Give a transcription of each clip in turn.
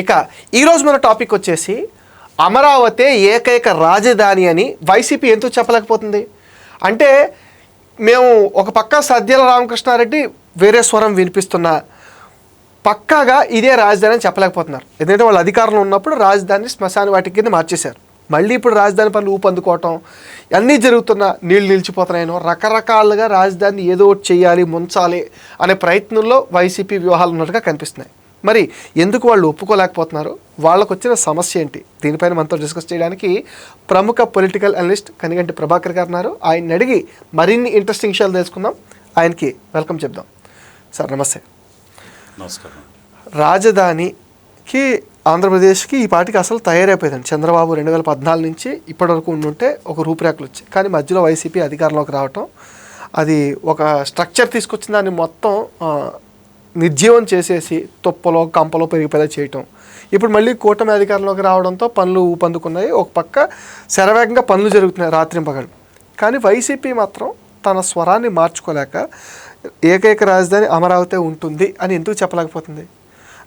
ఇక ఈరోజు మన టాపిక్ వచ్చేసి అమరావతి ఏకైక రాజధాని అని వైసీపీ ఎందుకు చెప్పలేకపోతుంది? అంటే మేము ఒక పక్క సద్యల రామకృష్ణారెడ్డి వేరే స్వరం వినిపిస్తున్న పక్కాగా ఇదే రాజధాని అని చెప్పలేకపోతున్నారు. ఎందుకంటే వాళ్ళు అధికారంలో ఉన్నప్పుడు రాజధాని శ్మశాన వాటి కింద మార్చేశారు. మళ్ళీ ఇప్పుడు రాజధాని పనులు ఊపందుకోవటం అన్నీ జరుగుతున్న నీళ్ళు నిలిచిపోతున్నాయనో రకరకాలుగా రాజధాని ఏదో ఒకటి చేయాలి ముంచాలి అనే ప్రయత్నంలో వైసీపీ వ్యూహాలు ఉన్నట్టుగా కనిపిస్తున్నాయి. మరి ఎందుకు వాళ్ళు ఒప్పుకోలేకపోతున్నారు? వాళ్ళకు వచ్చిన సమస్య ఏంటి? దీనిపైన మనతో డిస్కస్ చేయడానికి ప్రముఖ పొలిటికల్ అనలిస్ట్ కనిగంటి ప్రభాకర్ గారు ఉన్నారు ఆయన్ని అడిగి మరిన్ని ఇంట్రెస్టింగ్ విషయాలు తెలుసుకుందాం. ఆయనకి వెల్కమ్ చెప్దాం. సార్ నమస్తే. నమస్కారం. రాజధానికి ఆంధ్రప్రదేశ్కి ఈ పార్టీకి అసలు తయారైపోయిందండి. చంద్రబాబు రెండు వేల పద్నాలుగు నుంచి ఇప్పటివరకు ఉండుంటే ఒక రూపురేఖలు వచ్చాయి. కానీ మధ్యలో వైసీపీ అధికారంలోకి రావటం అది ఒక స్ట్రక్చర్ తీసుకొచ్చిన దాన్ని మొత్తం నిర్జీవం చేసేసి తుప్పలో కంపలో పెరిగిపోయేలా చేయటం. ఇప్పుడు మళ్ళీ కూటమి అధికారంలోకి రావడంతో పనులు ఊపందుకున్నాయి. ఒక పక్క శరవేగంగా పనులు జరుగుతున్నాయి రాత్రి పగలు. కానీ వైసీపీ మాత్రం తన స్వరాన్ని మార్చుకోలేక ఏకైక రాజధాని అమరావతి ఉంటుంది అని ఎందుకు చెప్పలేకపోతుంది?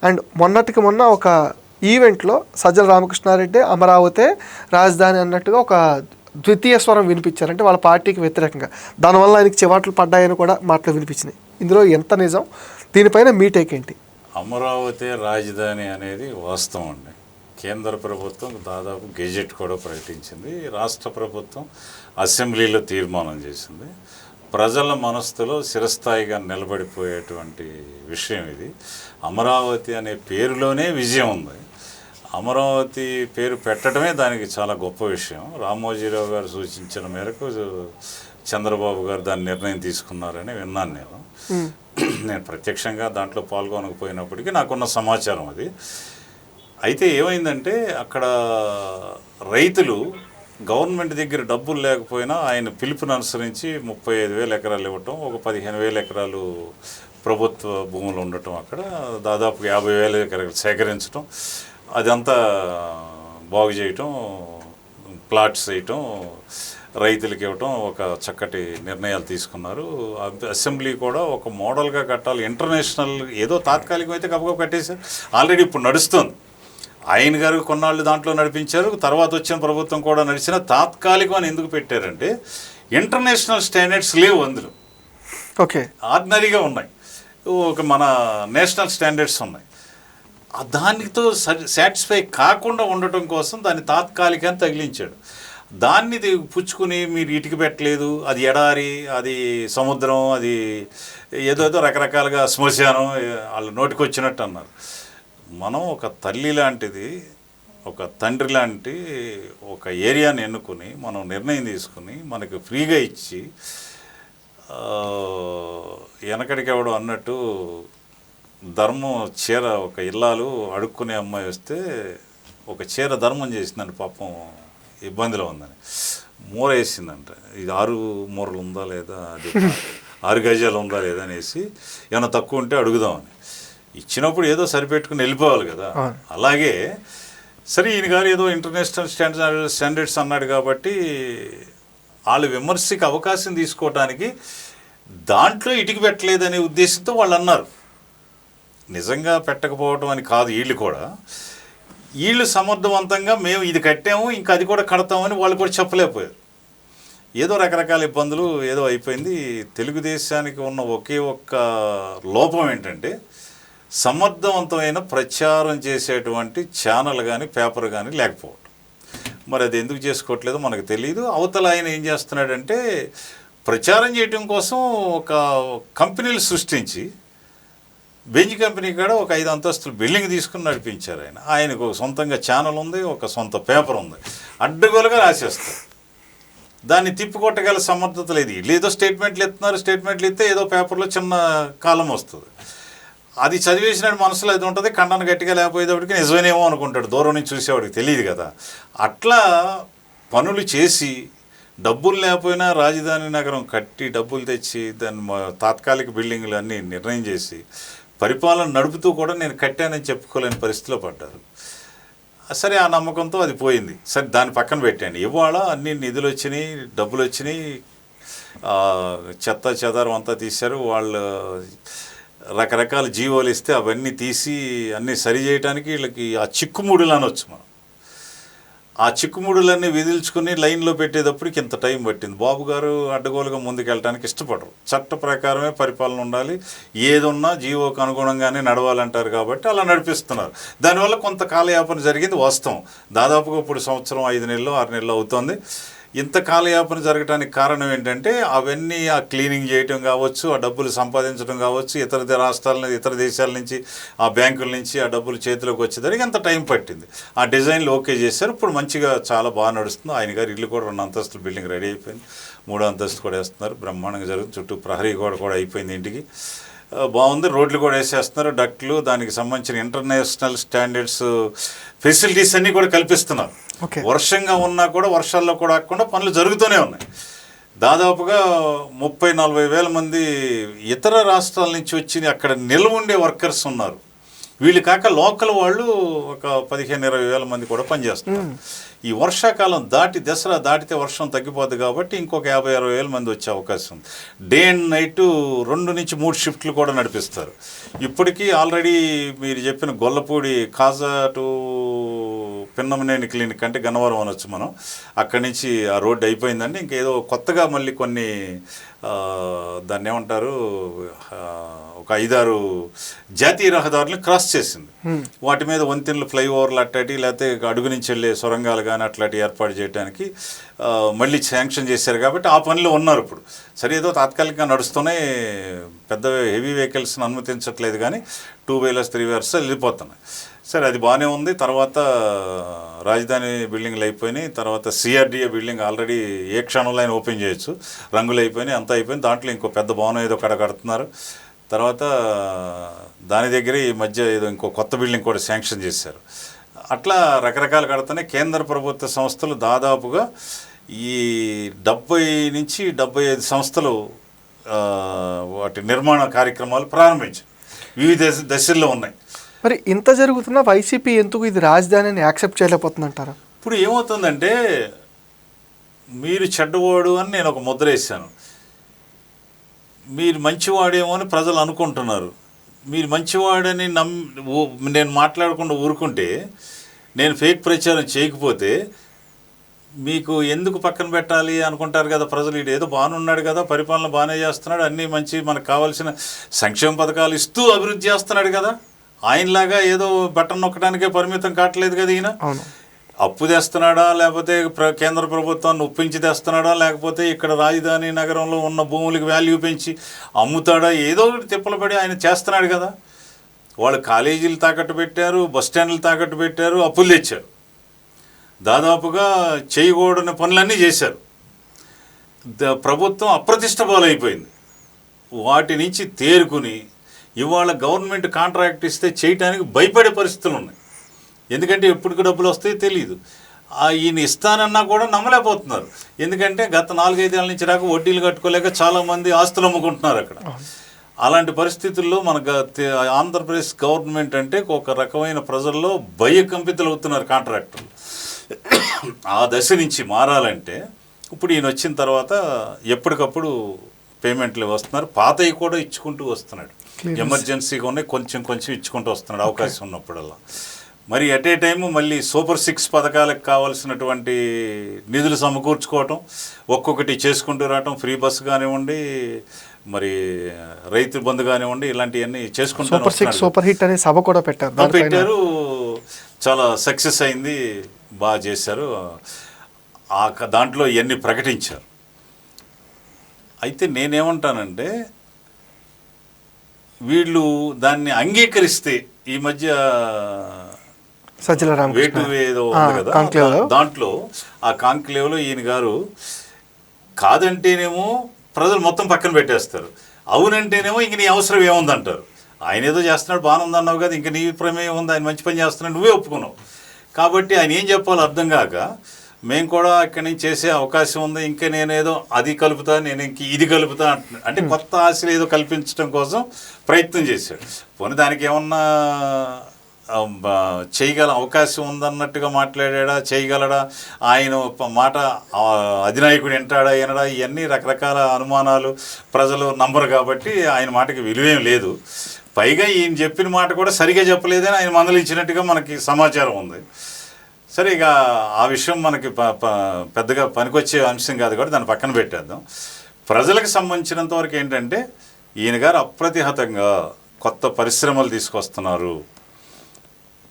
అండ్ మొన్నటికి మొన్న ఒక ఈవెంట్లో సజ్జల రామకృష్ణారెడ్డి అమరావతి రాజధాని అన్నట్టుగా ఒక ద్వితీయ స్వరం వినిపించారు. అంటే వాళ్ళ పార్టీకి వ్యతిరేకంగా. దానివల్ల ఆయనకి చివాట్లు పడ్డాయని కూడా మాటలు వినిపించినాయి. ఇందులో ఎంత నిజం? దీనిపైన మీ టేక్ ఏంటి? అమరావతి రాజధాని అనేది వాస్తవం అండి. కేంద్ర ప్రభుత్వం దాదాపు గెజెట్ కూడా ప్రకటించింది. రాష్ట్ర ప్రభుత్వం అసెంబ్లీలో తీర్మానం చేసింది. ప్రజల మనస్సులో చిరస్థాయిగా నిలబడిపోయేటువంటి విషయం ఇది. అమరావతి అనే పేరులోనే విజయం ఉంది. అమరావతి పేరు పెట్టడమే దానికి చాలా గొప్ప విషయం. రామోజీరావు గారు సూచించిన మేరకు చంద్రబాబు గారు దాని నిర్ణయం తీసుకున్నారని విన్నాను నేను. Hmm. నేను ప్రత్యక్షంగా దాంట్లో పాల్గొనకపోయినప్పటికీ నాకున్న సమాచారం అది. అయితే ఏమైందంటే అక్కడ రైతులు గవర్నమెంట్ దగ్గర డబ్బులు లేకపోయినా ఆయన పిలుపును అనుసరించి ముప్పై ఐదు వేల ఎకరాలు ఇవ్వటం ఒక పదిహేను వేల ఎకరాలు ప్రభుత్వ భూములు ఉండటం అక్కడ దాదాపు యాభై వేల ఎకరాలు సేకరించడం అదంతా బాగు చేయటం ప్లాట్స్ వేయటం రైతులకి ఇవ్వటం ఒక చక్కటి నిర్ణయాలు తీసుకున్నారు. అసెంబ్లీ కూడా ఒక మోడల్గా కట్టాలి. ఇంటర్నేషనల్ ఏదో తాత్కాలికం అయితే గబగబ కట్టేశారు. ఆల్రెడీ ఇప్పుడు నడుస్తుంది. ఆయన గారు కొన్నాళ్ళు దాంట్లో నడిపించారు. తర్వాత వచ్చిన ప్రభుత్వం కూడా నడిచిన తాత్కాలికం అని ఎందుకు పెట్టారంటే ఇంటర్నేషనల్ స్టాండర్డ్స్ లేవు అందులో. ఓకే. ఆర్డినరీగా ఉన్నాయి. ఒక మన నేషనల్ స్టాండర్డ్స్ ఉన్నాయి. దానితో సాటిస్ఫై కాకుండా ఉండటం కోసం దాన్ని తాత్కాలికంగా తగిలించాడు. దాన్ని పుచ్చుకుని మీరు ఇటుక పెట్టలేదు అది ఎడారి అది సముద్రం అది ఏదోదో రకరకాలుగా శ్మశానం వాళ్ళ వాళ్ళు నోటికొచ్చినట్టు అన్నారు. మనం ఒక తల్లి లాంటిది ఒక తండ్రి లాంటి ఒక ఏరియాని ఎన్నుకుని మనం నిర్ణయం తీసుకుని మనకి ఫ్రీగా ఇచ్చి వెనకడికి ఎవడో అన్నట్టు ధర్మం చీర ఒక ఇల్లాలు అడుక్కునే అమ్మాయి వస్తే ఒక చీర ధర్మం చేసిందండి పాపం ఇబ్బందిలో ఉందని. మూర వేసిందంట. ఇది ఆరు మూరలు ఉందా లేదా అది ఆరు గజాలు ఉందా లేదా అనేసి ఏమైనా తక్కువ ఉంటే అడుగుదామని. ఇచ్చినప్పుడు ఏదో సరిపెట్టుకుని వెళ్ళిపోవాలి కదా. అలాగే సరే ఈయన గారు ఏదో ఇంటర్నేషనల్ స్టాండర్డ్ స్టాండర్డ్స్ అన్నాడు కాబట్టి వాళ్ళు విమర్శకి అవకాశం తీసుకోవడానికి దాంట్లో ఇటుక పెట్టలేదనే ఉద్దేశంతో వాళ్ళు అన్నారు. నిజంగా పెట్టకపోవటం అని కాదు వీళ్ళు కూడా. వీళ్ళు సమర్థవంతంగా మేము ఇది కట్టాము ఇంకా అది కూడా కడతామని వాళ్ళు కూడా చెప్పలేకపోయారు. ఏదో రకరకాల ఇబ్బందులు ఏదో అయిపోయింది. తెలుగుదేశానికి ఉన్న ఒకే ఒక్క లోపం ఏంటంటే సమర్థవంతమైన ప్రచారం చేసేటువంటి ఛానల్ కానీ పేపర్ కానీ లేకపోవడం మరి అది ఎందుకు చేసుకోవట్లేదో మనకు తెలియదు అవతల ఆయన ఏం చేస్తున్నాడంటే ప్రచారం చేయటం కోసం ఒక కంపెనీలు సృష్టించి బెంజ్ కంపెనీ కూడా ఒక ఐదు అంతస్తులు బిల్డింగ్ తీసుకుని నడిపించారు ఆయన. ఆయనకు సొంతంగా ఛానల్ ఉంది ఒక సొంత పేపర్ ఉంది. అడ్డగోలుగా రాసేస్తారు. దాన్ని తిప్పికొట్టగల సమర్థత లేదు. ఏదో స్టేట్మెంట్లు ఇస్తున్నారు స్టేట్మెంట్లు ఇస్తే ఏదో పేపర్లో చిన్న కాలం వస్తుంది. అది చదివేసిన మనసులో అది ఉంటుంది కండను గట్టిగా లేకపోయేటప్పటికి నిజమేనేమో అనుకుంటాడు. దూరం నుంచి చూసేవాడికి తెలియదు కదా. అట్లా పనులు చేసి డబ్బులు లేకపోయినా రాజధాని నగరం కట్టి డబ్బులు తెచ్చి దాన్ని మా- తాత్కాలిక బిల్డింగ్లు అన్నీ నిర్ణయం చేసి పరిపాలన నడుపుతూ కూడా నేను కట్టానని చెప్పుకోలేని పరిస్థితిలో పడ్డారు. సరే ఆ నమ్మకంతో అది పోయింది. సరే దాన్ని పక్కన పెట్టండి. ఇవాళ అన్ని నిధులు వచ్చినాయి డబ్బులు వచ్చినాయి. చెత్త చెదారం అంతా తీశారు. వాళ్ళు రకరకాల జీవోలు ఇస్తే అవన్నీ తీసి అన్నీ సరి చేయడానికి వీళ్ళకి ఆ చిక్కుముడులు అనొచ్చు మనం. ఆ చిక్కుముడులన్నీ విదిల్చుకుని లైన్లో పెట్టేటప్పటికి ఇంత టైం పట్టింది. బాబు గారు అడ్డగోలుగా ముందుకెళ్ళడానికి ఇష్టపడరు. చట్ట ప్రకారమే పరిపాలన ఉండాలి. ఏదున్నా జీవోకు అనుగుణంగానే నడవాలంటారు కాబట్టి అలా నడిపిస్తున్నారు. దానివల్ల కొంత కాలయాపన జరిగింది వాస్తవం. దాదాపుగా ఇప్పుడు సంవత్సరం ఐదు నెలలు ఆరు నెలలు అవుతుంది. ఇంత కాలయాపన జరగడానికి కారణం ఏంటంటే అవన్నీ ఆ క్లీనింగ్ చేయటం కావచ్చు ఆ డబ్బులు సంపాదించడం కావచ్చు ఇతర రాష్ట్రాల నుంచి ఇతర దేశాల నుంచి ఆ బ్యాంకుల నుంచి ఆ డబ్బులు చేతిలోకి వచ్చేదానికి అంత టైం పట్టింది. ఆ డిజైన్లు ఓకే చేశారు. ఇప్పుడు మంచిగా చాలా బాగా నడుస్తుంది. ఆయన గారు ఇల్లు కూడా రెండు అంతస్తుల బిల్డింగ్ రెడీ అయిపోయింది. మూడో అంతస్తు కూడా వేస్తున్నారు. బ్రహ్మాండంగా జరుగుతుంది. చుట్టూ ప్రహరీ గోడ కూడా అయిపోయింది ఇంటికి. బాగుంది. రోడ్లు కూడా వేసేస్తున్నారు. డక్లు దానికి సంబంధించిన ఇంటర్నేషనల్ స్టాండర్డ్స్ ఫెసిలిటీస్ అన్నీ కూడా కల్పిస్తున్నారు. వర్షంగా ఉన్నా కూడా వర్షాల్లో కూడా ఆగకుండా పనులు జరుగుతూనే ఉన్నాయి. దాదాపుగా ముప్పై నలభై వేల మంది ఇతర రాష్ట్రాల నుంచి వచ్చి అక్కడ నిల్వ ఉండే వర్కర్స్ ఉన్నారు. వీళ్ళు కాక లోకల్ వాళ్ళు ఒక పదిహేను ఇరవై వేల మంది కూడా పనిచేస్తున్నారు. ఈ వర్షాకాలం దాటి దసరా దాటితే వర్షం తగ్గిపోద్ది కాబట్టి ఇంకొక యాభై అరవై వేల మంది వచ్చే అవకాశం ఉంది. డే అండ్ నైట్ రెండు నుంచి మూడు షిఫ్ట్లు కూడా నడిపిస్తారు. ఇప్పటికీ ఆల్రెడీ మీరు చెప్పిన గొల్లపూడి కాజా టు పిన్నమనేని క్లినిక్ అంటే గన్నవరం అనొచ్చు మనం. అక్కడి నుంచి ఆ రోడ్డు అయిపోయిందండి. ఇంకేదో కొత్తగా మళ్ళీ కొన్ని దాన్ని ఏమంటారు ఒక ఐదారు జాతీయ రహదారులను క్రాస్ చేసింది. వాటి మీద వంతెనలు ఫ్లైఓవర్లు అట్లాంటి లేకపోతే అడుగు నుంచి వెళ్ళే సొరంగాలు కానీ అట్లాంటి ఏర్పాటు చేయడానికి మళ్ళీ శాంక్షన్ చేశారు కాబట్టి ఆ పనిలో ఉన్నారు ఇప్పుడు. సరే ఏదో తాత్కాలికంగా నడుస్తూనే పెద్ద హెవీ వెహికల్స్ని అనుమతించట్లేదు కానీ టూ వీలర్స్ త్రీ వీలర్స్ వెళ్ళిపోతున్నాయి. సరే అది బాగానే ఉంది. తర్వాత రాజధాని బిల్డింగ్లు అయిపోయినాయి. తర్వాత సిఆర్డిఏ బిల్డింగ్ ఆల్రెడీ ఏ క్షణంలో అయినా ఓపెన్ చేయొచ్చు. రంగులు అయిపోయినాయి అంతా అయిపోయింది. దాంట్లో ఇంకో పెద్ద భవనం ఏదో కడ కడుతున్నారు. తర్వాత దాని దగ్గర ఈ మధ్య ఏదో ఇంకో కొత్త బిల్డింగ్ కూడా శాంక్షన్ చేశారు. అట్లా రకరకాలు కడుతున్నాయి. కేంద్ర ప్రభుత్వ సంస్థలు దాదాపుగా ఈ డెబ్బై నుంచి డెబ్బై ఐదు సంస్థలు వాటి నిర్మాణ కార్యక్రమాలు ప్రారంభించాయి. వివిధ దశ- దశల్లో ఉన్నాయి. మరి ఇంత జరుగుతున్నా వైసీపీ ఎందుకు ఇది రాజధానిని యాక్సెప్ట్ చేయలేకపోతుందంటారా? ఇప్పుడు ఏమవుతుందంటే మీరు చెడ్డవాడు అని నేను ఒక ముద్ర వేసాను మీరు మంచివాడేమో అని ప్రజలు అనుకుంటున్నారు. మీరు మంచివాడని నమ్ నేను మాట్లాడకుండా ఊరుకుంటే నేను ఫేక్ ప్రచారం చేయకపోతే మీకు ఎందుకు పక్కన పెట్టాలి అనుకుంటారు కదా ప్రజలు? ఇటు ఏదో బాగానే ఉన్నాడు కదా పరిపాలన బాగానే చేస్తున్నాడు అన్నీ మంచి మనకు కావాల్సిన సంక్షేమ పథకాలు ఇస్తూ అభివృద్ధి చేస్తున్నాడు కదా? ఆయనలాగా ఏదో బటన్ నొక్కడానికే పరిమితం కావట్లేదు కదా ఈయన? అప్పు తెస్తున్నాడా లేకపోతే ప్ర- కేంద్ర ప్రభుత్వాన్ని ఒప్పించి తెస్తున్నాడా లేకపోతే ఇక్కడ రాజధాని నగరంలో ఉన్న భూములకి వాల్యూ పెంచి అమ్ముతాడా? ఏదో ఒకటి తిప్పలు పడి ఆయన చేస్తున్నాడు కదా. వాళ్ళు కాలేజీలు తాకట్టు పెట్టారు బస్ స్టాండ్లు తాకట్టు పెట్టారు అప్పులు తెచ్చారు. దాదాపుగా చేయకూడని పనులన్నీ చేశారు. ప్రభుత్వం అప్రతిష్ట పాలైపోయింది. వాటి నుంచి తేరుకుని ఇవాళ గవర్నమెంట్ కాంట్రాక్ట్ ఇస్తే చేయటానికి భయపడే పరిస్థితులు ఉన్నాయి. ఎందుకంటే ఎప్పటికి డబ్బులు వస్తాయో తెలియదు ఆ ఈయన ఇస్తానన్నా కూడా నమ్మలేకపోతున్నారు. ఎందుకంటే గత నాలుగైదేళ్ళ నుంచి రాక వడ్డీలు కట్టుకోలేక చాలామంది ఆస్తులు అమ్ముకుంటున్నారు అక్కడ. అలాంటి పరిస్థితుల్లో మన ఆంధ్రప్రదేశ్ గవర్నమెంట్ అంటే ఒక రకమైన ప్రజల్లో భయకంపితులు అవుతున్నారు కాంట్రాక్టర్లు. ఆ దశ నుంచి మారాలంటే ఇప్పుడు ఈయన వచ్చిన తర్వాత ఎప్పటికప్పుడు పేమెంట్లు వస్తున్నారు. పాతవి కూడా ఇచ్చుకుంటూ వస్తున్నాడు. ఎమర్జెన్సీగా ఉన్నాయి కొంచెం కొంచెం ఇచ్చుకుంటూ వస్తున్నాడు అవకాశం ఉన్నప్పుడల్లా. మరి ఎట్ ఏ టైము మళ్ళీ సూపర్ సిక్స్ పథకాలకు కావాల్సినటువంటి నిధులు సమకూర్చుకోవటం ఒక్కొక్కటి చేసుకుంటూ రావటం ఫ్రీ బస్ కానివ్వండి మరి రైతు బంధు కానివ్వండి ఇలాంటివన్నీ చేసుకుంటూ సూపర్ సిక్స్ సూపర్ హిట్ అనే సభ కూడా పెట్టారు పెట్టారు. చాలా సక్సెస్ అయింది బాగా చేశారు. ఆ దాంట్లో ఇవన్నీ ప్రకటించారు. అయితే నేనేమంటానంటే వీళ్ళు దాన్ని అంగీకరిస్తే ఈ మధ్య సజ్జల ఏదో కదా? దాంట్లో ఆ కాంక్లేవ్లో ఈయన గారు కాదంటేనేమో ప్రజలు మొత్తం పక్కన పెట్టేస్తారు. అవునంటేనేమో ఇంక నీ అవసరం ఏముందంటారు? ఆయన ఏదో చేస్తున్నాడు బాగానే ఉందన్నావు కదా ఇంక నీ ప్రమేయం ఉంది ఆయన మంచి పని చేస్తున్నాడు నువ్వే ఒప్పుకున్నావు. కాబట్టి ఆయన ఏం చెప్పాలో అర్థం కాక మేము కూడా ఇక్కడి నుంచి చేసే అవకాశం ఉంది. ఇంకా నేనేదో అది కలుపుతా నేను ఇంక ఇది కలుపుతా అంటే కొత్త ఆశలు ఏదో కల్పించడం కోసం ప్రయత్నం చేశాడు. పోనీ దానికి ఏమన్నా చేయగల అవకాశం ఉందన్నట్టుగా మాట్లాడా చేయగలడా? ఆయన మాట అధినాయకుడు వింటాడా వినడా? ఇవన్నీ రకరకాల అనుమానాలు ప్రజలు నంబరు కాబట్టి ఆయన మాటకి విలువేం లేదు. పైగా ఈయన చెప్పిన మాట కూడా సరిగా చెప్పలేదని ఆయన మందలించినట్టుగా మనకి సమాచారం ఉంది. సరే ఇక ఆ విషయం మనకి ప- ప- పెద్దగా పనికొచ్చే అంశం కాదు కాబట్టి దాన్ని పక్కన పెట్టేద్దాం. ప్రజలకు సంబంధించినంత వరకు ఏంటంటే ఈయన గారు అప్రతిహతంగా కొత్త పరిశ్రమలు తీసుకొస్తున్నారు.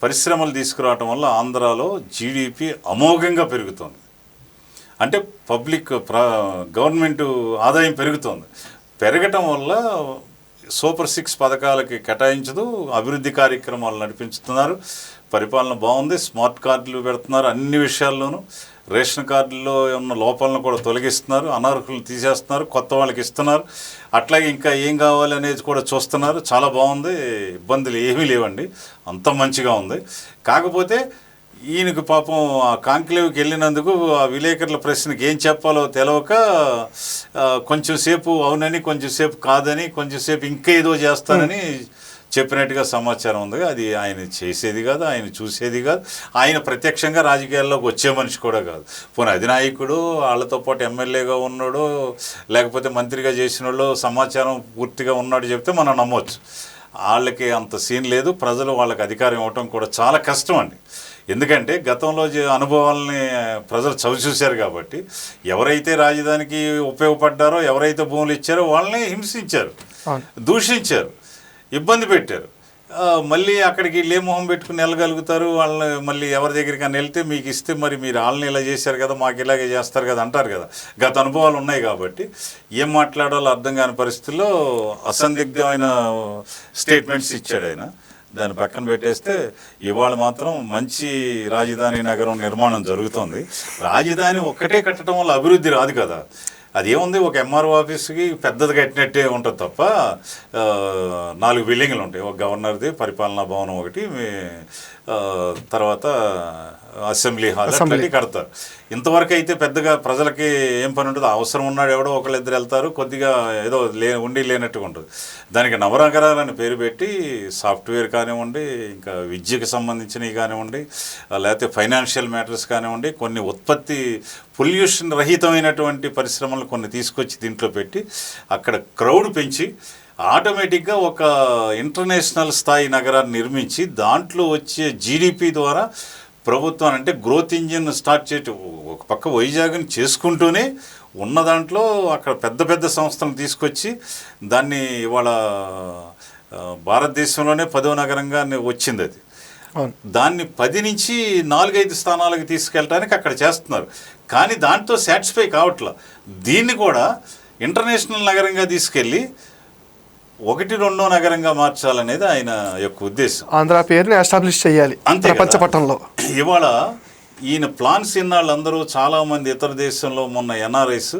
పరిశ్రమలు తీసుకురావటం వల్ల ఆంధ్రాలో జీడిపి అమోఘంగా పెరుగుతోంది. అంటే పబ్లిక్ ప్ర గవర్నమెంట్ ఆదాయం పెరుగుతోంది. పెరగటం వల్ల సూపర్ సిక్స్ పథకాలకి కేటాయించదు అభివృద్ధి కార్యక్రమాలు నడిపించుతున్నారు పరిపాలన బాగుంది స్మార్ట్ కార్డులు పెడుతున్నారు అన్ని విషయాల్లోనూ. రేషన్ కార్డుల్లో ఉన్న లోపాలను కూడా తొలగిస్తున్నారు అనర్హులు తీసేస్తున్నారు కొత్త వాళ్ళకి ఇస్తున్నారు. అట్లాగే ఇంకా ఏం కావాలి అనేది కూడా చూస్తున్నారు. చాలా బాగుంది ఇబ్బందులు ఏమీ లేవండి అంత మంచిగా ఉంది. కాకపోతే ఈయనకు పాపం ఆ కాంక్లేవ్కి వెళ్ళినందుకు ఆ విలేకరుల ప్రశ్నకి ఏం చెప్పాలో తెలవక కొంచెం సేపు అవునని కొంచెం సేపు కాదని కొంచెం సేపు ఇంకా ఏదో చేస్తానని చెప్పినట్టుగా సమాచారం ఉంది. అది ఆయన చేసేది కాదు ఆయన చూసేది కాదు. ఆయన ప్రత్యక్షంగా రాజకీయాల్లోకి వచ్చే మనిషి కూడా కాదు. పోనీ అధినాయకుడు వాళ్ళతో పాటు ఎమ్మెల్యేగా ఉన్నాడు లేకపోతే మంత్రిగా చేసిన వాళ్ళు సమాచారం పూర్తిగా ఉన్నాడు చెప్తే మనం నమ్మొచ్చు. వాళ్ళకి అంత సీన్ లేదు. ప్రజలు వాళ్ళకి అధికారం ఇవ్వటం కూడా చాలా కష్టం అండి. ఎందుకంటే గతంలో అనుభవాల్ని ప్రజలు చవి చూశారు కాబట్టి ఎవరైతే రాజధానికి ఉపయోగపడ్డారో ఎవరైతే భూములు ఇచ్చారో వాళ్ళని హింసించారు. దూషించారు ఇబ్బంది పెట్టారు. మళ్ళీ అక్కడికి వీళ్ళు ఏ మొహం పెట్టుకుని వెళ్ళగలుగుతారు వాళ్ళని మళ్ళీ ఎవరి దగ్గరికి వెళ్తే మీకు ఇస్తే మరి మీరు వాళ్ళని ఇలా చేశారు కదా మాకు ఇలాగే చేస్తారు కదా అంటారు కదా. గత అనుభవాలు ఉన్నాయి కాబట్టి ఏం మాట్లాడాలో అర్థం కాని పరిస్థితుల్లో అసందిగ్ధమైన స్టేట్మెంట్స్ ఇచ్చాడు ఆయన. దాన్ని పక్కన పెట్టేస్తే ఇవాళ మాత్రం మంచి రాజధాని నగరం నిర్మాణం జరుగుతోంది. రాజధాని ఒక్కటే కట్టడం వల్ల అభివృద్ధి రాదు కదా. అదేముంది ఒక ఎంఆర్ఓ ఆఫీస్కి పెద్దది కట్టినట్టే ఉంటుంది తప్ప నాలుగు బిల్డింగ్లు ఉంటాయి. ఒక గవర్నర్ది పరిపాలనా భవనం ఒకటి మీ- తర్వాత అసెంబ్లీ హాల్ అట్లాంటివి కడతారు. ఇంతవరకు అయితే పెద్దగా ప్రజలకి ఏం పని ఉంటుంది అవసరం ఉన్నాడు ఎవడో ఒకళ్ళిద్దరు వెళ్తారు. కొద్దిగా ఏదో లే ఉండి లేనట్టుగా ఉంటుంది. దానికి నవనగరాలని పేరు పెట్టి సాఫ్ట్వేర్ కానివ్వండి ఇంకా విద్యకు సంబంధించినవి కానివ్వండి లేకపోతే ఫైనాన్షియల్ మ్యాటర్స్ కానివ్వండి కొన్ని ఉత్పత్తి పొల్యూషన్ రహితమైనటువంటి పరిశ్రమలు కొన్ని తీసుకొచ్చి దీంట్లో పెట్టి అక్కడ క్రౌడ్ పెంచి ఆటోమేటిక్గా ఒక ఇంటర్నేషనల్ స్థాయి నగరాన్ని నిర్మించి దాంట్లో వచ్చే జీడిపి ద్వారా ప్రభుత్వం అంటే గ్రోత్ ఇంజిన్ స్టార్ట్ చేయటం ఒక పక్క వైజాగ్ని చేసుకుంటూనే ఉన్న దాంట్లో అక్కడ పెద్ద పెద్ద సంస్థలను తీసుకొచ్చి దాన్ని ఇవాళ భారతదేశంలోనే పదో నగరంగా వచ్చింది అది. దాన్ని పది నుంచి నాలుగైదు స్థానాలకు తీసుకెళ్ళడానికి అక్కడ చేస్తున్నారు. కానీ దాంతో సాటిస్ఫై కావట్లా. దీన్ని కూడా ఇంటర్నేషనల్ నగరంగా తీసుకెళ్ళి ఒకటి రెండో నగరంగా మార్చాలనేది ఆయన యొక్క ఉద్దేశం. ఆంధ్ర పేరుని ఎస్టాబ్లిష్ చేయాలి. ప్రపంచ పట్టణంలో ఇవాళ ఈయన ప్లాన్స్ ఇన్నాళ్ళందరూ చాలామంది ఇతర దేశంలో మొన్న ఎన్ఆర్ఐస్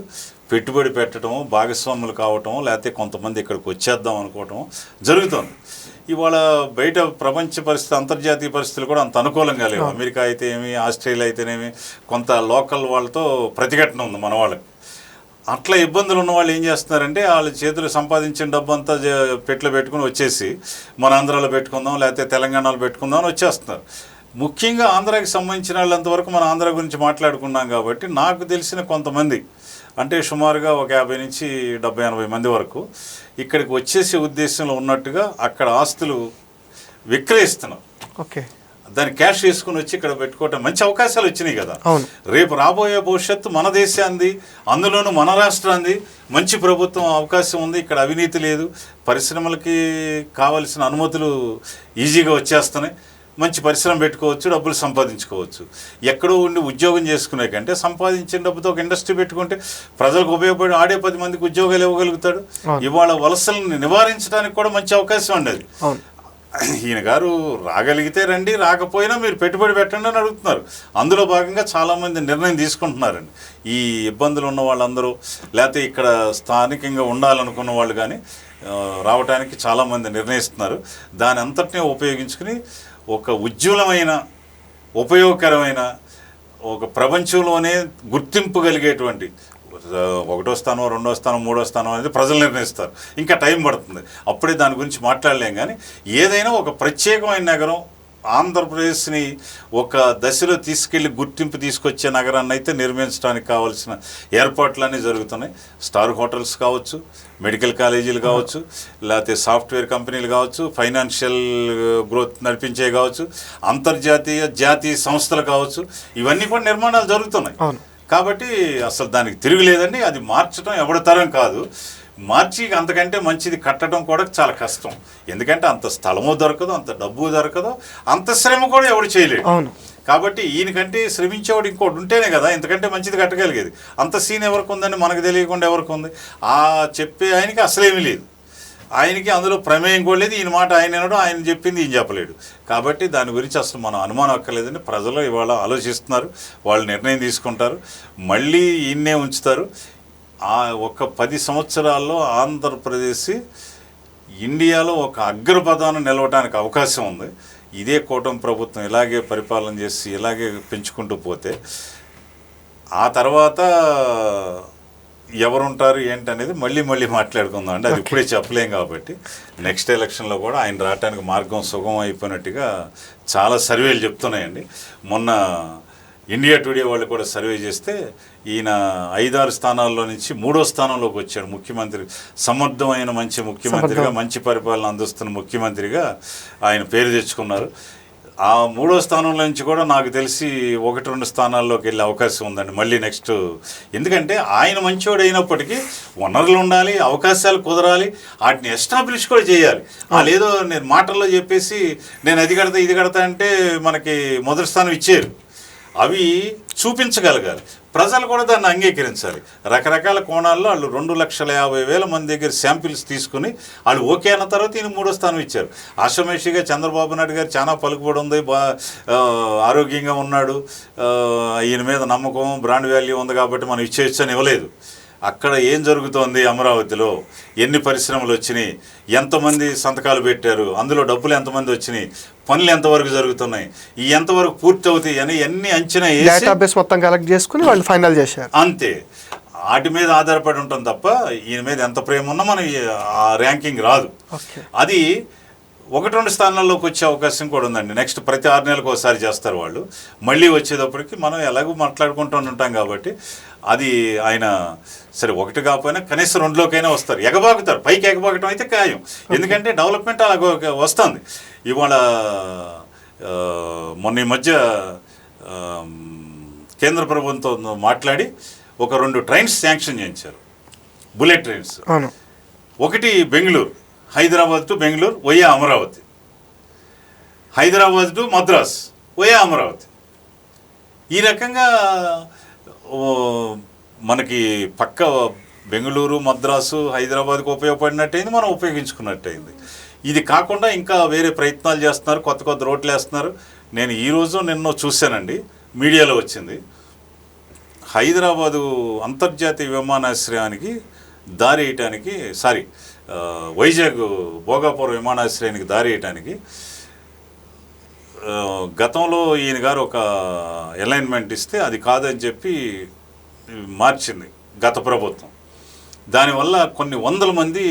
పెట్టుబడి పెట్టడం భాగస్వాములు కావటం లేకపోతే కొంతమంది ఇక్కడికి వచ్చేద్దాం అనుకోవటం జరుగుతుంది. ఇవాళ బయట ప్రపంచ పరిస్థితి అంతర్జాతీయ పరిస్థితులు కూడా అంత అనుకూలంగా లేవు. అమెరికా అయితే ఏమి ఆస్ట్రేలియా అయితేనేమి కొంత లోకల్ వాళ్ళతో ప్రతిఘటన ఉంది మన వాళ్ళకి. అట్లా ఇబ్బందులు ఉన్న వాళ్ళు ఏం చేస్తున్నారంటే వాళ్ళ చేతులు సంపాదించిన డబ్బు అంతా జ- పెట్లో పెట్టుకుని వచ్చేసి మన ఆంధ్రాలో పెట్టుకుందాం లేకపోతే తెలంగాణలో పెట్టుకుందాం అని వచ్చేస్తున్నారు. ముఖ్యంగా ఆంధ్రాకి సంబంధించిన వాళ్ళంతవరకు మన ఆంధ్ర గురించి మాట్లాడుకున్నాం కాబట్టి నాకు తెలిసిన కొంతమంది అంటే సుమారుగా ఒక యాభై నుంచి డెబ్బై ఎనభై మంది వరకు ఇక్కడికి వచ్చేసే ఉద్దేశంలో ఉన్నట్టుగా అక్కడ ఆస్తులు విక్రయిస్తున్నారు. ఓకే. దాన్ని క్యాష్ చేసుకుని వచ్చి ఇక్కడ పెట్టుకోవటం మంచి అవకాశాలు వచ్చినాయి కదా. రేపు రాబోయే భవిష్యత్తు మన దేశాంది అందులోనూ మన రాష్ట్రాంది మంచి ప్రభుత్వం అవకాశం ఉంది ఇక్కడ అవినీతి లేదు పరిశ్రమలకి కావలసిన అనుమతులు ఈజీగా వచ్చేస్తున్నాయి. మంచి పరిశ్రమ పెట్టుకోవచ్చు డబ్బులు సంపాదించుకోవచ్చు. ఎక్కడో ఉండి ఉద్యోగం చేసుకునే కంటే సంపాదించిన డబ్బుతో ఒక ఇండస్ట్రీ పెట్టుకుంటే ప్రజలకు ఉపయోగపడి ఆడే పది మందికి ఉద్యోగాలు ఇవ్వగలుగుతాడు. ఇవాళ వలసలను నివారించడానికి కూడా మంచి అవకాశం అవును. ఈయన గారు రాగలిగితే రండి రాకపోయినా మీరు పెట్టుబడి పెట్టండి అని అడుగుతున్నారు. అందులో భాగంగా చాలామంది నిర్ణయం తీసుకుంటున్నారండి. ఈ ఇబ్బందులు ఉన్న వాళ్ళందరూ లేకపోతే ఇక్కడ స్థానికంగా ఉండాలనుకున్న వాళ్ళు కానీ రావడానికి చాలామంది నిర్ణయిస్తున్నారు. దాని అంతటినీ ఉపయోగించుకుని ఒక ఉజ్వలమైన ఉపయోగకరమైన ఒక ప్రపంచంలోనే గుర్తింపు కలిగేటువంటి ఒకటో స్థానం రెండో స్థానం మూడో స్థానం అనేది ప్రజలు నిర్ణయిస్తారు. ఇంకా టైం పడుతుంది. అప్పుడే దాని గురించి మాట్లాడలేం కానీ ఏదైనా ఒక ప్రత్యేకమైన నగరం ఆంధ్రప్రదేశ్ని ఒక దశలో తీసుకెళ్ళి గుర్తింపు తీసుకొచ్చే నగరాన్ని అయితే నిర్మించడానికి కావాల్సిన ఏర్పాట్లన్నీ జరుగుతున్నాయి. స్టార్ హోటల్స్ కావచ్చు మెడికల్ కాలేజీలు కావచ్చు లేకపోతే సాఫ్ట్వేర్ కంపెనీలు కావచ్చు ఫైనాన్షియల్ గ్రోత్ నడిపించే కావచ్చు అంతర్జాతీయ జాతీయ సంస్థలు కావచ్చు. ఇవన్నీ కూడా నిర్మాణాలు జరుగుతున్నాయి. కాబట్టి అసలు దానికి తిరుగులేదండి అది మార్చడం ఎవరి తరం కాదు. మార్చి అంతకంటే మంచిది కట్టడం కూడా చాలా కష్టం. ఎందుకంటే అంత స్థలము దొరకదు అంత డబ్బు దొరకదు అంత శ్రమ కూడా ఎవడు చేయలేడు అవును. కాబట్టి ఈయనకంటే శ్రమించేవాడు ఇంకోటి ఉంటేనే కదా ఇంతకంటే మంచిది కట్టగలిగేది. అంత సీన్ ఎవరికి ఉందని మనకు తెలియకుండా ఎవరికి ఉంది? ఆ చెప్పే ఆయనకి అసలేమీ లేదు. ఆయనకి అందులో ప్రమేయం కూడా లేదు. ఈయన మాట ఆయన వినడం ఆయన చెప్పింది ఈయన చెప్పలేడు. కాబట్టి దాని గురించి అసలు మనం అనుమానం అక్కర్లేదని ప్రజలు ఇవాళ ఆలోచిస్తున్నారు. వాళ్ళు నిర్ణయం తీసుకుంటారు. మళ్ళీ ఈయన్నే ఉంచుతారు. ఆ ఒక పది సంవత్సరాల్లో ఆంధ్రప్రదేశ్ ఇండియాలో ఒక అగ్రపదాన్ని నిలవడానికి అవకాశం ఉంది. ఇదే కూటమి ప్రభుత్వం ఇలాగే పరిపాలన చేసి ఇలాగే పెంచుకుంటూ పోతే ఆ తర్వాత ఎవరుంటారు ఏంటి అనేది మళ్ళీ మళ్ళీ మాట్లాడుకుందాం అంటే అది ఇప్పుడే చెప్పలేం కాబట్టి. నెక్స్ట్ ఎలక్షన్లో కూడా ఆయన రావడానికి మార్గం సుగమం అయిపోయినట్టుగా చాలా సర్వేలు చెప్తున్నాయండి. మొన్న ఇండియా టుడే వాళ్ళు కూడా సర్వే చేస్తే ఈయన ఐదారు స్థానాల్లో నుంచి మూడో స్థానంలోకి వచ్చాడు. ముఖ్యమంత్రి సమర్థమైన మంచి ముఖ్యమంత్రిగా మంచి పరిపాలన అందిస్తున్న ముఖ్యమంత్రిగా ఆయన పేరు తెచ్చుకున్నారు. ఆ మూడో స్థానంలో నుంచి కూడా నాకు తెలిసి ఒకటి రెండు స్థానాల్లోకి వెళ్ళే అవకాశం ఉందండి. మళ్ళీ నెక్స్ట్ ఎందుకంటే ఆయన మంచివాడు అయినప్పటికీ వనరులు ఉండాలి అవకాశాలు కుదరాలి వాటిని ఎస్టాబ్లిష్ కూడా చేయాలి. లేదో నేను మాటల్లో చెప్పేసి నేను అది కడతా ఇది కడతా అంటే మనకి మొదటి స్థానం ఇచ్చారు. అవి చూపించగలగాలి. ప్రజలు కూడా దాన్ని అంగీకరించాలి. రకరకాల కోణాల్లో వాళ్ళు రెండు లక్షల యాభై వేల మంది దగ్గర శాంపిల్స్ తీసుకుని వాళ్ళు ఓకే అన్న తర్వాత ఈయన మూడో స్థానం ఇచ్చారు. ఆషమేషిగా చంద్రబాబు నాయుడు గారు చాలా పలుకుబడి ఉంది బా ఆరోగ్యంగా ఉన్నాడు ఈయన మీద నమ్మకం బ్రాండ్ వాల్యూ ఉంది కాబట్టి మనం ఇచ్చేయచ్చు అని ఇవ్వలేదు. అక్కడ ఏం జరుగుతోంది అమరావతిలో? ఎన్ని పరిశ్రమలు వచ్చినాయి? ఎంతమంది సంతకాలు పెట్టారు? అందులో డబ్బులు ఎంతమంది వచ్చినాయి? పనులు ఎంతవరకు జరుగుతున్నాయి? ఈ ఎంతవరకు పూర్తి అవుతాయి అని అన్ని అంచనా డేటాబేస్ మొత్తం కలెక్ట్ చేసుకుని వాళ్ళు ఫైనల్ చేశారు. అంతే. వాటి మీద ఆధారపడి ఉంటాం తప్ప ఈయన మీద ఎంత ప్రేమ ఉన్నా మనం ఆ ర్యాంకింగ్ రాదు. అది ఒకటి రెండు స్థానాల్లోకి వచ్చే అవకాశం కూడా ఉందండి. నెక్స్ట్ ప్రతి ఆరు నెలలకు ఒకసారి చేస్తారు వాళ్ళు. మళ్ళీ వచ్చేటప్పటికి మనం ఎలాగో మాట్లాడుకుంటూ ఉంటాం కాబట్టి అది ఆయన సరే ఒకటి కాకపోయినా కనీసం రెండులోకైనా వస్తారు. ఎగబాకుతారు. పైకి ఎగబాకటం అయితే ఖాయం. ఎందుకంటే డెవలప్మెంట్ అలా వస్తుంది. ఇవాళ మొన్న ఈ మధ్య కేంద్ర ప్రభుత్వంతో మాట్లాడి ఒక రెండు ట్రైన్స్ శాంక్షన్ చేయించారు. Bullet trains. ఒకటి Bengaluru. Hyderabad to Bengaluru via Amaravati. Hyderabad to Madras via Amaravati. ఈ రకంగా మనకి పక్క బెంగళూరు మద్రాసు హైదరాబాద్కు ఉపయోగపడినట్టయింది మనం ఉపయోగించుకున్నట్టయింది. ఇది కాకుండా ఇంకా వేరే ప్రయత్నాలు చేస్తున్నారు కొత్త కొత్త రోడ్లు వేస్తున్నారు. నేను ఈరోజు నిన్న చూశానండి మీడియాలో వచ్చింది. హైదరాబాదు అంతర్జాతీయ విమానాశ్రయానికి దారి వేయటానికి సారీ వైజాగ్ భోగాపురం విమానాశ్రయానికి దారి వేయటానికి గతంలో ఈయన గారు ఒక అలైన్మెంట్ ఇస్తే అది కాదని చెప్పి మార్చింది గత ప్రభుత్వం. దానివల్ల కొన్ని వందల మంది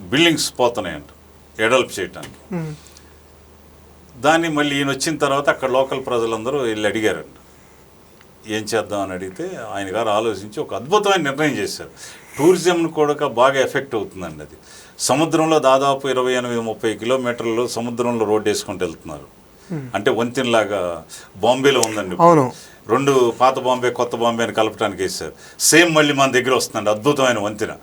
బిల్డింగ్స్ పోతున్నాయంట ఎడల్ప్ చేయటానికి. దాన్ని మళ్ళీ ఈయన వచ్చిన తర్వాత అక్కడ లోకల్ ప్రజలందరూ వెళ్ళి అడిగారంట. ఏం చేద్దాం అని అడిగితే ఆయన గారు ఆలోచించి ఒక అద్భుతమైన నిర్ణయం చేశారు. టూరిజంను కూడా బాగా ఎఫెక్ట్ అవుతుందండి అది. సముద్రంలో దాదాపు ఇరవై ఎనిమిది ముప్పై కిలోమీటర్లు సముద్రంలో రోడ్డు వేసుకుంటూ వెళ్తున్నారు. అంటే వంతెనలాగా బాంబేలో ఉందండి. అవును. రెండు పాత బాంబే కొత్త బాంబే అని కలపడానికి వేశారు. సేమ్ మళ్ళీ మన దగ్గర వస్తుందండి అద్భుతమైన వంతెన.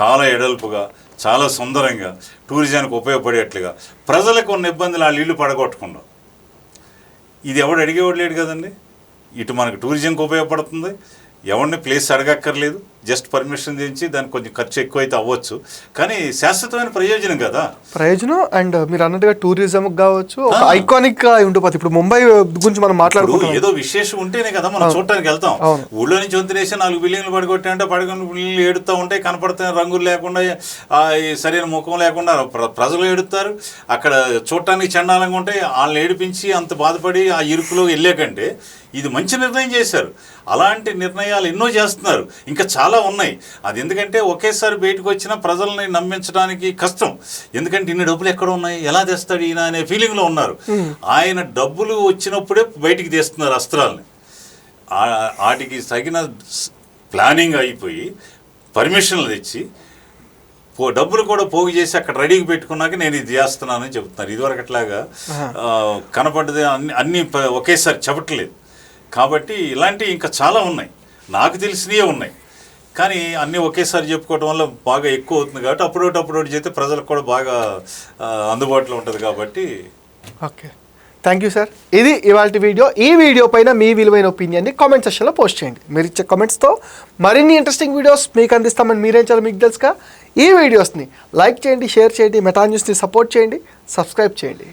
చాలా ఎడల్పుగా చాలా సుందరంగా టూరిజానికి ఉపయోగపడేట్లుగా. ప్రజలకు ఉన్న ఇబ్బందులు వాళ్ళు ఇల్లు పడగొట్టకుండా. ఇది ఎవడు అడిగేవాడు లేడు కదండి? ఇటు మనకు టూరిజంకి ఉపయోగపడుతుంది. ఎవరిని ప్లేస్ అడగక్కర్లేదు. జస్ట్ పర్మిషన్ చేయించి దానికి కొంచెం ఖర్చు ఎక్కువైతే అవ్వచ్చు. కానీ శాశ్వతమైన ప్రయోజనం కదా? ప్రయోజనం అండ్ మీరు అన్నట్టుగా టూరిజం కావచ్చు. ఐకానిక్ ఉండిపోతుంది. ఇప్పుడు ముంబై గురించి మనం ఇప్పుడు మాట్లాడుకుంటున్నాం. ఏదో విశేషం ఉంటేనే కదా మనం చూడటానికి వెళ్తాం. ఊళ్ళో నుంచి వంతులేసి నాలుగు బిల్డింగ్లు పడగొట్టాయంటే పడగొని బిల్డింగ్లు ఏడుతూ ఉంటాయి కనపడుతాయి రంగులు లేకుండా సరైన ముఖం లేకుండా ప్ర- ప్రజలు ఏడుతారు. అక్కడ చూడటానికి చండాలంగా ఉంటాయి. వాళ్ళని ఏడిపించి అంత బాధపడి ఆ ఇరుకులో వెళ్ళే కంటే ఇది మంచి నిర్ణయం చేశారు. అలాంటి నిర్ణయాలు ఎన్నో చేస్తున్నారు. ఇంకా చాలా చాలా ఉన్నాయి. అది ఎందుకంటే ఒకేసారి బయటకు వచ్చినా ప్రజల్ని నమ్మించడానికి కష్టం. ఎందుకంటే ఇన్ని డబ్బులు ఎక్కడ ఉన్నాయి? ఎలా తెస్తాడు ఈయన అనే ఫీలింగ్లో ఉన్నారు. ఆయన డబ్బులు వచ్చినప్పుడే బయటికి తీస్తున్నారు అస్త్రాలని. వాటికి తగిన ప్లానింగ్ అయిపోయి పర్మిషన్లు తెచ్చి పో డబ్బులు కూడా పోగు చేసి అక్కడ రెడీకి పెట్టుకున్నాక నేను ఇది చేస్తున్నానని చెప్తున్నారు. ఇదివరకు అట్లాగా కనపడ్డది అన్ని అన్ని ఒకేసారి చెప్పట్లేదు. కాబట్టి ఇలాంటివి ఇంకా చాలా ఉన్నాయి. నాకు తెలిసినవే ఉన్నాయి. కానీ అన్నీ ఒకేసారి చెప్పుకోవడం వల్ల బాగా ఎక్కువ అవుతుంది కాబట్టి అప్పుడోటి అప్పుడోటి చేస్తే ప్రజలకు కూడా బాగా అందుబాటులో ఉంటుంది కాబట్టి. ఓకే. థ్యాంక్ యూ సార్ ఇది ఇవాళ వీడియో. ఈ వీడియో పైన మీ విలువైన ఒపీనియన్ని కామెంట్ సెక్షన్లో పోస్ట్ చేయండి. మీరు ఇచ్చే కామెంట్స్తో మరిన్ని ఇంట్రెస్టింగ్ వీడియోస్ మీకు అందిస్తామని మీరేం చేయాలి మీకు తెలుసుగా. ఈ వీడియోస్ని లైక్ చేయండి షేర్ చేయండి మెటా న్యూస్ని సపోర్ట్ చేయండి సబ్స్క్రైబ్ చేయండి.